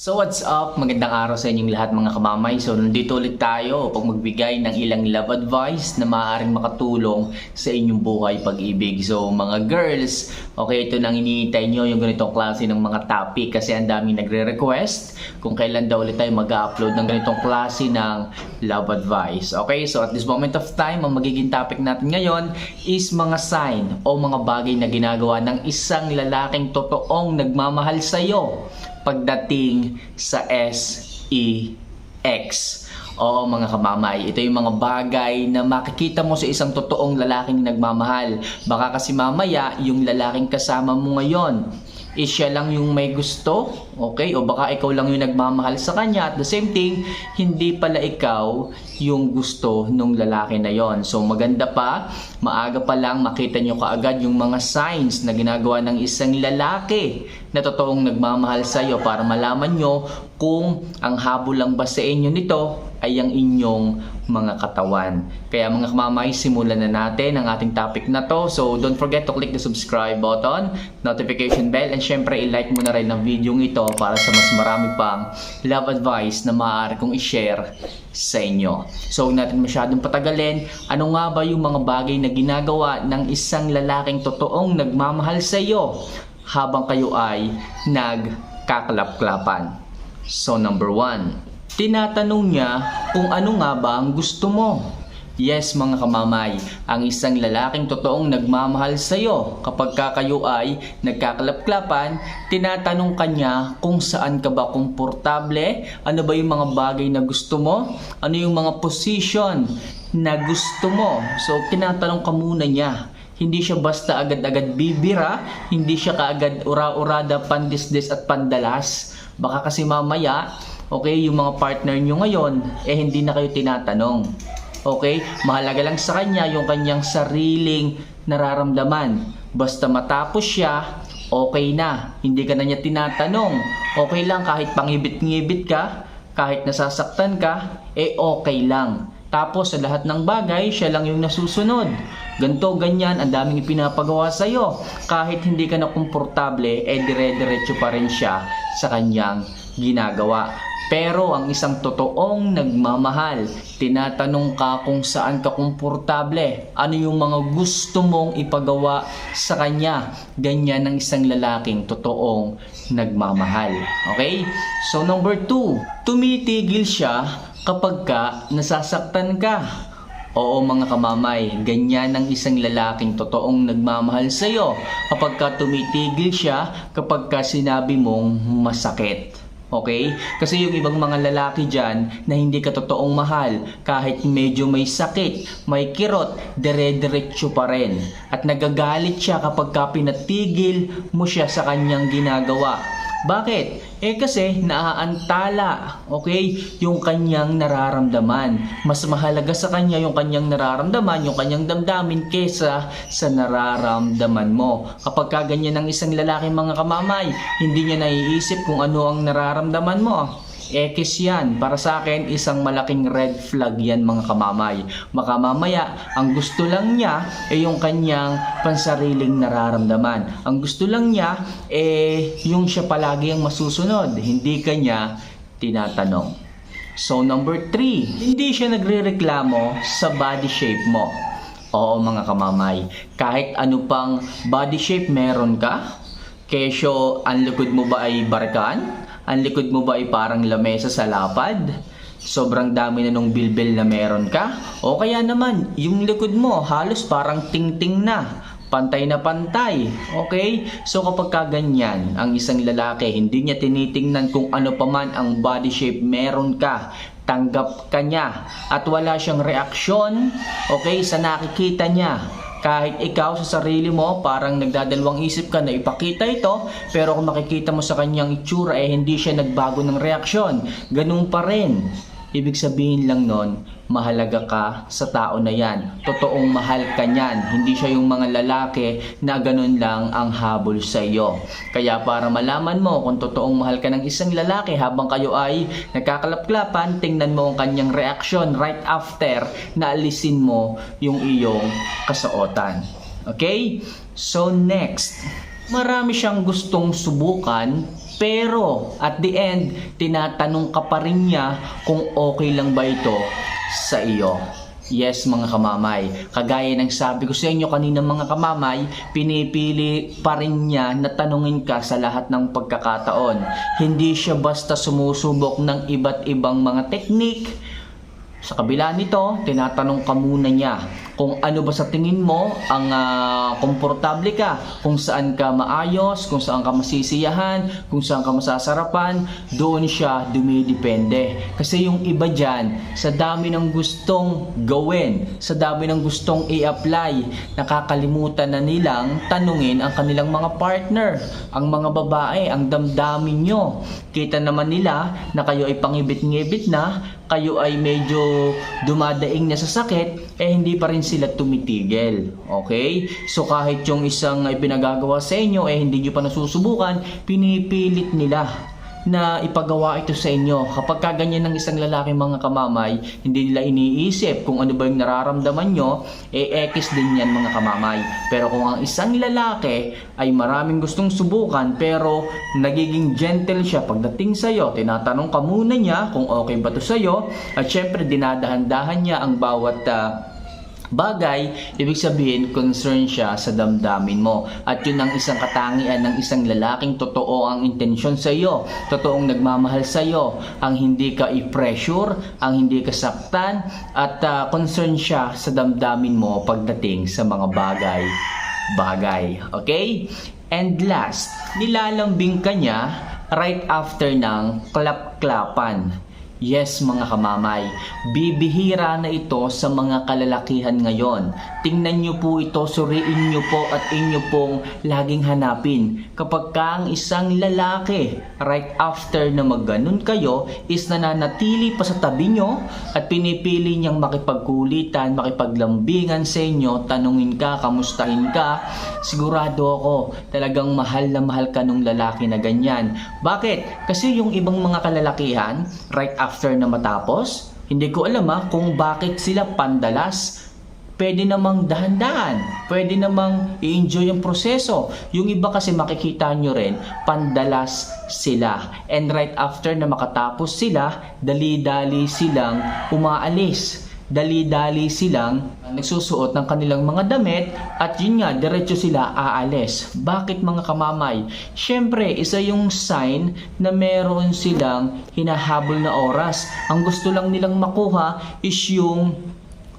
So what's up? Magandang araw sa inyong lahat mga kamamay. So nandito ulit tayo upang magbigay ng ilang love advice na maaaring makatulong sa inyong buhay pag-ibig. So mga girls, okay ito nang iniintay nyo yung ganitong klase ng mga topic kasi ang daming nagre-request kung kailan daw ulit tayo mag-upload ng ganitong klase ng love advice. Okay, so at this moment of time, ang magiging topic natin ngayon is mga sign o mga bagay na ginagawa ng isang lalaking totoong nagmamahal sa'yo pagdating sa SEX. Oo mga kamamay, ito yung mga bagay na makikita mo sa isang totoong lalaking nagmamahal. Baka kasi mamaya, yung lalaking kasama mo ngayon, is siya lang yung may gusto, okay? O baka ikaw lang yung nagmamahal sa kanya. At the same thing, hindi pala ikaw yung gusto nung lalaki na yon. So maganda pa, maaga pa lang makita nyo kaagad yung mga signs na ginagawa ng isang lalaki na totoong nagmamahal sa iyo para malaman nyo kung ang habol lang ba sa inyo nito ay ang inyong mga katawan. Kaya mga kamamay, simulan na natin ang ating topic na to. So don't forget to click the subscribe button, notification bell, and syempre i-like mo na rin ang video ito para sa mas marami pang love advice na maaari kong i-share sa inyo. So huwag natin masyadong patagalin. Ano nga ba yung mga bagay na ginagawa ng isang lalaking totoong nagmamahal sa iyo habang kayo ay nagkaklap-klapan? So number one, tinatanong niya kung ano nga ba ang gusto mo. Yes mga kamamay, ang isang lalaking totoong nagmamahal sa iyo kapag ka kayo ay nagkakalap-klapan, tinatanong kanya kung saan ka ba komportable, ano ba yung mga bagay na gusto mo, ano yung mga position na gusto mo. So tinatanong ka muna niya. Hindi siya basta agad-agad bibira, hindi siya kaagad ura-urada, pandisdis at pandalas. Baka kasi mamaya, okay, yung mga partner nyo ngayon, eh hindi na kayo tinatanong. Okay? Mahalaga lang sa kanya yung kanyang sariling nararamdaman. Basta matapos siya, okay na. Hindi ka na niya tinatanong. Okay lang kahit pangibit-ngibit ka, kahit nasasaktan ka, eh okay lang. Tapos sa lahat ng bagay, siya lang yung nasusunod. Ganto, ganyan, ang daming ipinapagawa sa'yo. Kahit hindi ka na komportable, eh dire-diretso pa rin siya sa kanyang ginagawa. Pero ang isang totoong nagmamahal, tinatanong ka kung saan ka komportable, ano yung mga gusto mong ipagawa sa kanya. Ganyan ang isang lalaking totoong nagmamahal. Okay? So number two, tumitigil siya kapag ka nasasaktan ka. Oo mga kamamay, ganyan ang isang lalaking totoong nagmamahal sa iyo kapag ka tumitigil siya kapag ka sinabi mong masakit. Okay? Kasi yung ibang mga lalaki dyan na hindi ka totoong mahal, kahit medyo may sakit, may kirot, dire-diretso pa rin. At nagagalit siya kapag ka pinatigil mo siya sa kanyang ginagawa. Bakit? Eh kasi naaantala, okay, yung kanyang nararamdaman. Mas mahalaga sa kanya yung kanyang nararamdaman, yung kanyang damdamin kesa sa nararamdaman mo. Kapag kaganyan ng isang lalaki mga kamamay, hindi niya naiisip kung ano ang nararamdaman mo. Ekis yan. Para sa akin, isang malaking red flag yan mga kamamay. Baka mamaya, ang gusto lang niya ay yung kanyang pansariling nararamdaman. Ang gusto lang niya eh yung siya palagi ang masusunod. Hindi kanya tinatanong. So number three, hindi siya nagrereklamo sa body shape mo. Oo mga kamamay, kahit ano pang body shape meron ka, kesyo ang likod mo ba ay barkan? Ang likod mo ba ay parang lamesa sa lapad? Sobrang dami na nung bilbil na meron ka? O kaya naman, yung likod mo halos parang tingting na. Pantay na pantay. Okay? So kapag kaganyan, ang isang lalaki, hindi niya tinitingnan kung ano pa man ang body shape meron ka. Tanggap ka niya. At wala siyang reaksyon, okay, sa nakikita niya kahit ikaw sa sarili mo parang nagdadalawang isip ka na ipakita ito pero kung makikita mo sa kanyang itsura eh hindi siya nagbago ng reaksyon. Ganun pa rin. Ibig sabihin lang nun mahalaga ka sa tao na yan. Totoong mahal ka niyan. Hindi siya yung mga lalaki na ganun lang ang habol sa iyo. Kaya para malaman mo kung totoong mahal ka ng isang lalaki habang kayo ay nagkakalap-klapan tingnan mo ang kanyang reaksyon right after na alisin mo yung iyong kasuotan okay? So next. Marami siyang gustong subukan Pero at the end, tinatanong ka pa rin niya kung okay lang ba ito sa iyo. Yes mga kamamay, kagaya ng sabi ko sa inyo kanina mga kamamay, pinipili pa rin niya na tanungin ka sa lahat ng pagkakataon. Hindi siya basta sumusubok ng iba't ibang mga teknik, sa kabila nito, tinatanong ka muna niya kung ano ba sa tingin mo ang ah, komportable ka, kung saan ka maayos, kung saan ka masisiyahan, kung saan ka masasarapan, doon siya dumidepende. Kasi yung iba dyan, sa dami ng gustong gawin, sa dami ng gustong i-apply, nakakalimutan na nilang tanungin ang kanilang mga partner, ang mga babae, ang damdamin nyo. Kita naman nila na kayo ay pangibit-ngibit na, kayo ay medyo dumadaing na sa sakit, eh hindi pa rin sila tumitigil. Okay? So kahit yung isang ay pinagagawa sa inyo, eh hindi nyo pa nasusubukan, pinipilit nila na ipagawa ito sa inyo. Kapag kaganyan ng isang lalaki mga kamamay, hindi nila iniisip kung ano ba yung nararamdaman nyo, eh ekis din yan mga kamamay. Pero kung ang isang lalaki ay maraming gustong subukan pero nagiging gentle siya pagdating sa'yo, tinatanong ka muna niya kung okay ba to sa'yo at syempre dinadahan-dahan niya ang bawat ah, bagay, ibig sabihin concern siya sa damdamin mo. At yun ang isang katangian ng isang lalaking totoo ang intensyon sa iyo, totoong nagmamahal sa iyo, ang hindi ka i-pressure, ang hindi ka saktan, at ah, concern siya sa damdamin mo pagdating sa mga bagay bagay. Okay? And last, nilalambing ka niya right after ng klap-klapan. Yes mga kamamay, bibihira na ito sa mga kalalakihan ngayon. Tingnan nyo po ito, suriin nyo po at inyo pong laging hanapin. Kapag ka ang isang lalaki, right after na magganon kayo, is nananatili pa sa tabi nyo at pinipili niyang makipagkulitan, makipaglambingan sa inyo, tanungin ka, kamustahin ka, sigurado ako talagang mahal na mahal ka nung lalaki na ganyan. Bakit? Kasi yung ibang mga kalalakihan, right after na matapos, hindi ko alam ha kung bakit sila pandalas. Pwede namang dahan-dahan, pwede namang i-enjoy yung proseso. Yung iba kasi makikita nyo rin, pandalas sila. And right after na makatapos sila, dali-dali silang umaalis dali-dali silang nagsusuot ng kanilang mga damit at yun nga, diretso sila aalis. Bakit mga kamamay? Siyempre, isa yung sign na meron silang hinahabol na oras. Ang gusto lang nilang makuha is yung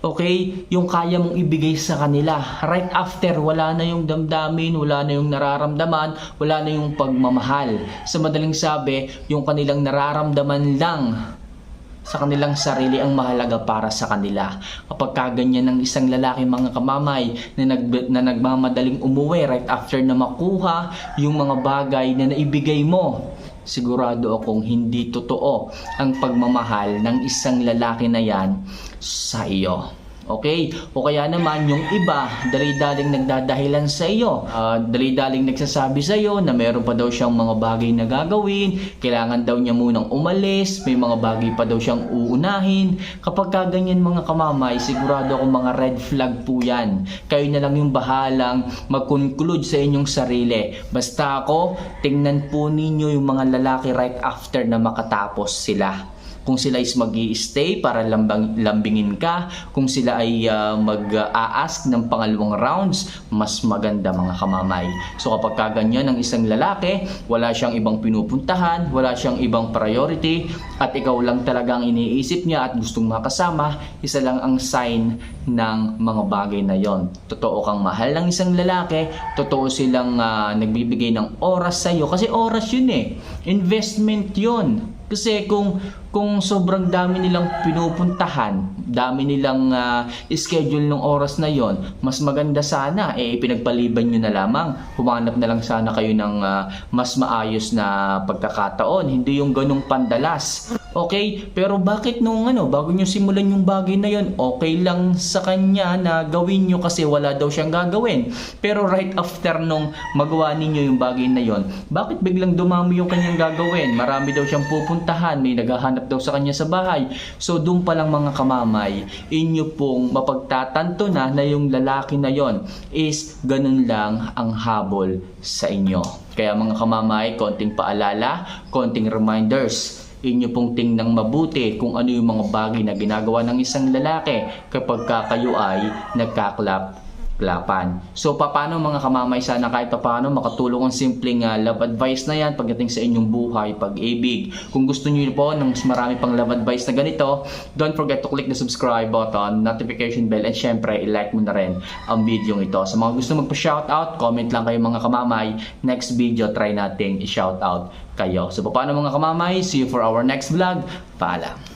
Okay, yung kaya mong ibigay sa kanila. Right after, wala na yung damdamin, wala na yung nararamdaman, wala na yung pagmamahal. Sa madaling sabi, yung kanilang nararamdaman lang sa kanilang sarili ang mahalaga para sa kanila. Kapag kaganyan ng isang lalaki mga kamamay na, nag, na nagmamadaling umuwi right after na makuha yung mga bagay na naibigay mo, sigurado akong hindi totoo ang pagmamahal ng isang lalaki na yan sa iyo. Okay? O kaya naman yung iba, dali-daling nagdadahilan sa iyo. Ah, dali-daling nagsasabi sa iyo na meron pa daw siyang mga bagay na gagawin, kailangan daw niya munang umalis, may mga bagay pa daw siyang uunahin. Kapag kaganyan mga kamamay, sigurado ako mga red flag po yan. Kayo na lang yung bahalang mag-conclude sa inyong sarili. Basta ako, tingnan po ninyo yung mga lalaki right after na makatapos sila kung sila is mag stay para lambang, lambingin ka, kung sila ay ah, mag-a-ask ng pangalawang rounds, mas maganda mga kamamay. So kapag kaganyan ng isang lalaki, wala siyang ibang pinupuntahan, wala siyang ibang priority, at ikaw lang talagang iniisip niya at gustong makasama, isa lang ang sign ng mga bagay na yon. Totoo kang mahal ng isang lalaki, totoo silang ah, nagbibigay ng oras sa iyo kasi oras yun eh. Investment yun. Kasi kung kung sobrang dami nilang pinupuntahan, dami nilang ah, schedule ng oras na yon, mas maganda sana eh pinagpaliban nyo na lamang. Humanap na lang sana kayo ng ah, mas maayos na pagkakataon, hindi yung ganong pandalas. Okay? Pero bakit nung ano, bago nyo simulan yung bagay na yon, okay lang sa kanya na gawin nyo kasi wala daw siyang gagawin. Pero right after nung magawa ninyo yung bagay na yon, bakit biglang dumami yung kanyang gagawin? Marami daw siyang pupuntahan pupuntahan, may naghahanap daw sa kanya sa bahay. So doon pa lang mga kamamay, inyo pong mapagtatanto na na yung lalaki na yon is ganun lang ang habol sa inyo. Kaya mga kamamay, konting paalala, konting reminders, inyo pong tingnan mabuti kung ano yung mga bagay na ginagawa ng isang lalaki kapag ka kayo ay nagkaklap klapan. So paano mga kamamay sana kahit paano makatulong ang simpleng ah, love advice na yan pagdating sa inyong buhay, pag-ibig. Kung gusto niyo po ng mas marami pang love advice na ganito, don't forget to click the subscribe button, notification bell, and syempre i-like mo na rin ang video ito. Sa mga gusto magpa-shoutout, comment lang kayo mga kamamay. Next video, try nating i-shoutout kayo. So paano mga kamamay? See you for our next vlog. Paalam.